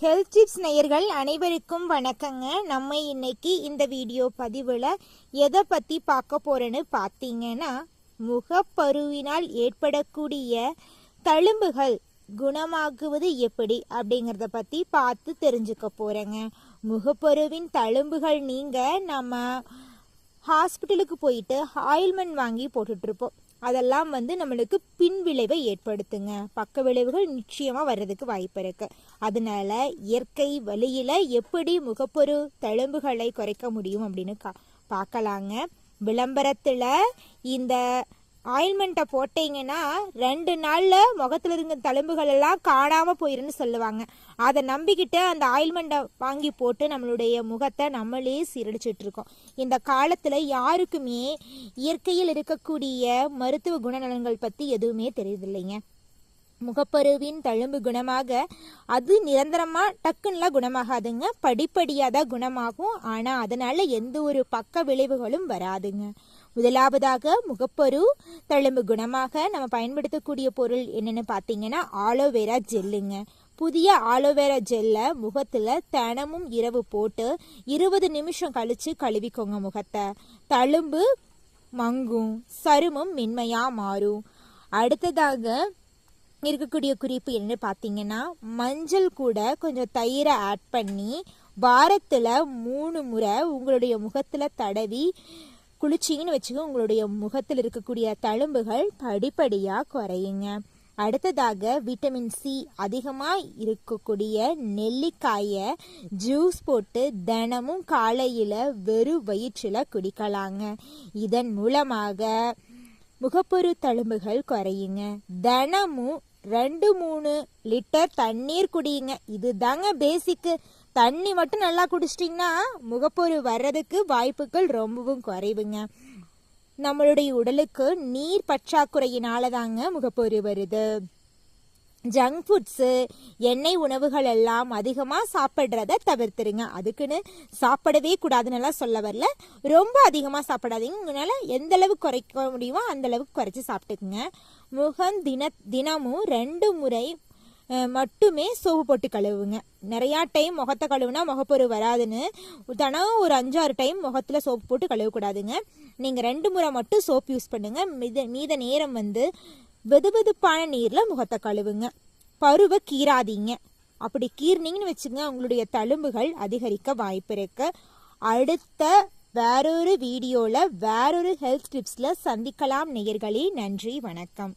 Health tips நேயர்கள் அனைவருக்கும் வணக்கங்க. நம்ம இன்னைக்கு இந்த வீடியோ பதிவில் எதை பற்றி பார்க்க போகிறேன்னு பார்த்தீங்கன்னா முகப்பருவினால் ஏற்படக்கூடிய தழும்புகள் குணமாக்குவது எப்படி அப்படிங்கிறத பற்றி பார்த்து தெரிஞ்சுக்க போகிறேங்க முகப்பருவின் தழும்புகள் நீங்கள் நம்ம ஹாஸ்பிட்டலுக்கு போயிட்டு ஆயில்மெண்ட் வாங்கி போட்டுட்ருப்போம் அதெல்லாம் வந்து நம்மளுக்கு பின் விளைவை ஏற்படுத்துங்க. பக்க விளைவுகள் நிச்சயமாக வர்றதுக்கு வாய்ப்பு இருக்கு. அதனால இயற்கை வழியில் எப்படி முகப்பொரு தழும்புகளை குறைக்க முடியும் அப்படின்னு கா பார்க்கலாங்க. விளம்பரத்தில் இந்த ஆயில்மெண்ட்டை போட்டீங்கன்னா ரெண்டு நாளில் முகத்தில் இருக்க தழும்புகள் எல்லாம் காணாமல் போயிருன்னு சொல்லுவாங்க. அதை நம்பிக்கிட்டு அந்த ஆயில்மெண்ட்டை வாங்கி போட்டு நம்மளுடைய முகத்தை நம்மளே சீரழிச்சிட்டு இருக்கோம். இந்த காலத்தில் யாருக்குமே இயற்கையில் இருக்கக்கூடிய மருத்துவ குணநலன்கள் பற்றி எதுவுமே தெரியுதில்லைங்க முகப்பருவின் தழும்பு குணமாக அது நிரந்தரமாக டக்குன்னெலாம் குணமாகாதுங்க. படிப்படியாக தான் குணமாகும். ஆனால் அதனால் எந்த ஒரு பக்க விளைவுகளும் வராதுங்க. முதலாவதாக முகப்பரு தழும்பு குணமாக நம்ம பயன்படுத்தக்கூடிய பொருள் என்னென்னு பார்த்தீங்கன்னா ஆலோவேரா ஜெல்லுங்க. புதிய ஆலோவேரா ஜெல்லை முகத்தில் தினமும் இரவு போட்டு இருபது நிமிஷம் கழித்து கழுவிக்கோங்க முகத்தை. தழும்பு மங்கும் சருமம் மென்மையாக மாறும். அடுத்ததாக இருக்கக்கூடிய குறிப்பு என்ன பார்த்தீங்கன்னா மஞ்சள் கூட கொஞ்சம் தயிரை ஆட் பண்ணி வாரத்தில் மூணு முறை உங்களுடைய முகத்தில் தடவி குளிச்சிங்கன்னு வச்சுக்கோ உங்களுடைய முகத்தில் இருக்கக்கூடிய தழும்புகள் படிப்படியாக குறையுங்க. அடுத்ததாக விட்டமின் சி அதிகமாக இருக்கக்கூடிய நெல்லிக்காயை ஜூஸ் போட்டு தினமும் காலையில் வெறும் வயிற்றில் குடிக்கலாங்க. இதன் மூலமாக முகப்பொரு தழும்புகள் குறையுங்க. தினமும் ரெண்டு மூணு லிட்டர் தண்ணீர் குடியுங்க. இதுதாங்க பேசிக்கு தண்ணி மட்டும் நல்லா குடிச்சிட்டிங்கன்னா முகப்பொரு வர்றதுக்கு வாய்ப்புகள் ரொம்பவும் குறைவுங்க. நம்மளுடைய உடலுக்கு நீர் பற்றாக்குறையினால தாங்க முகப்பொரு வருது. ஜங்க் ஃபுட்ஸு எண்ணெய் உணவுகள் எல்லாம் அதிகமாக சாப்பிட்றத தவிர்த்துருங்க. அதுக்குன்னு சாப்பிடவே கூடாதுன்னெல்லாம் சொல்ல வரல. ரொம்ப அதிகமாக சாப்பிடாதீங்க. உங்களால் எந்த அளவுக்கு குறைக்க முடியுமோ அந்த அளவுக்கு குறைச்சி சாப்பிட்டுக்குங்க. முகம் தின தினமும் ரெண்டு முறை மட்டுமே சோப்பு போட்டு கழுவுங்க. நிறையா டைம் முகத்தை கழுவுனா முகப்பொரு வராதுன்னு தினம் ஒரு அஞ்சாறு டைம் முகத்தில் சோப்பு போட்டு கழுவக்கூடாதுங்க. நீங்கள் ரெண்டு முறை மட்டும் சோப் யூஸ் பண்ணுங்கள் மீத மீத நேரம் வந்து வெதுவெதுப்பான நீரில் முகத்தை கழுவுங்க. பருவை கீராதீங்க அப்படி கீர்னிங்கன்னு வச்சுங்க உங்களுடைய தழும்புகள் அதிகரிக்க வாய்ப்பு இருக்கு. அடுத்த வேறொரு வீடியோவில் வேறொரு ஹெல்த் டிப்ஸில் சந்திக்கலாம் நேயர்களே. நன்றி வணக்கம்.